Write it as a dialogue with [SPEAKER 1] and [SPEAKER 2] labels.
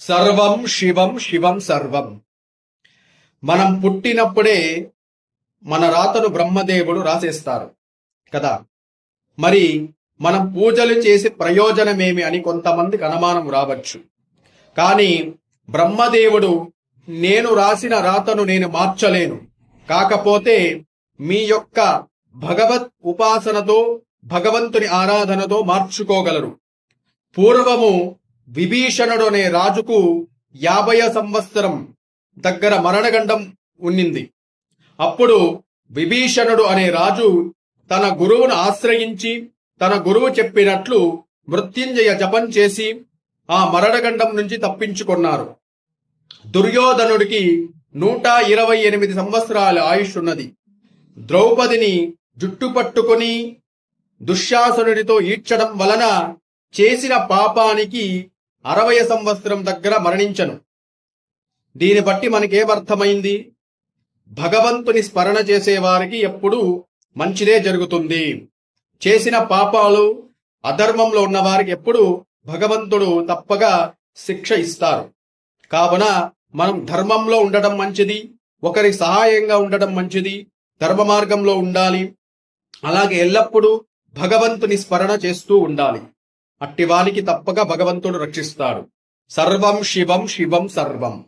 [SPEAKER 1] సర్వం శివం శివం సర్వం. మనం పుట్టినప్పుడే మన రాతను బ్రహ్మదేవుడు రాసేస్తారు కదా? మరి మనం పూజలు చేసి ప్రయోజనమేమి అని కొంతమందికి అనుమానం రావచ్చు. కానీ బ్రహ్మదేవుడు నేను రాసిన రాతను నేను మార్చలేను. కాకపోతే మీ యొక్క భగవత్ ఉపాసనతో భగవంతుని ఆరాధనతో మార్చుకోగలరు. పూర్వము విభీషణుడు అనే రాజుకు యాభై సంవత్సరం దగ్గర మరణగండం ఉన్నింది. అప్పుడు విభీషణుడు అనే రాజు తన గురువును ఆశ్రయించి తన గురువు చెప్పినట్లు మృత్యుంజయ జపం చేసి ఆ మరణగండం నుంచి తప్పించుకున్నారు. దుర్యోధనుడికి నూట ఇరవై ఎనిమిది సంవత్సరాల ఆయుష్ ఉన్నది. ద్రౌపదిని జుట్టు పట్టుకొని దుశ్శాసనుడితో ఈడ్చడం వలన చేసిన పాపానికి అరవై సంవత్సరం దగ్గర మరణించను. దీన్ని బట్టి మనకేమర్థమైంది? భగవంతుని స్మరణ చేసేవారికి ఎప్పుడూ ఎప్పుడు మంచిదే జరుగుతుంది. చేసిన పాపాలు అధర్మంలో ఉన్న వారికి ఎప్పుడు భగవంతుడు తప్పగా శిక్ష ఇస్తారు. కావున మనం ధర్మంలో ఉండడం మంచిది ఒకరి సహాయంగా ఉండడం మంచిది ధర్మ మార్గంలో ఉండాలి. అలాగే ఎల్లప్పుడూ భగవంతుని స్మరణ చేస్తూ ఉండాలి. అట్టివానికి తప్పక భగవంతుడు రక్షిస్తాడు. సర్వం శివం శివం సర్వం.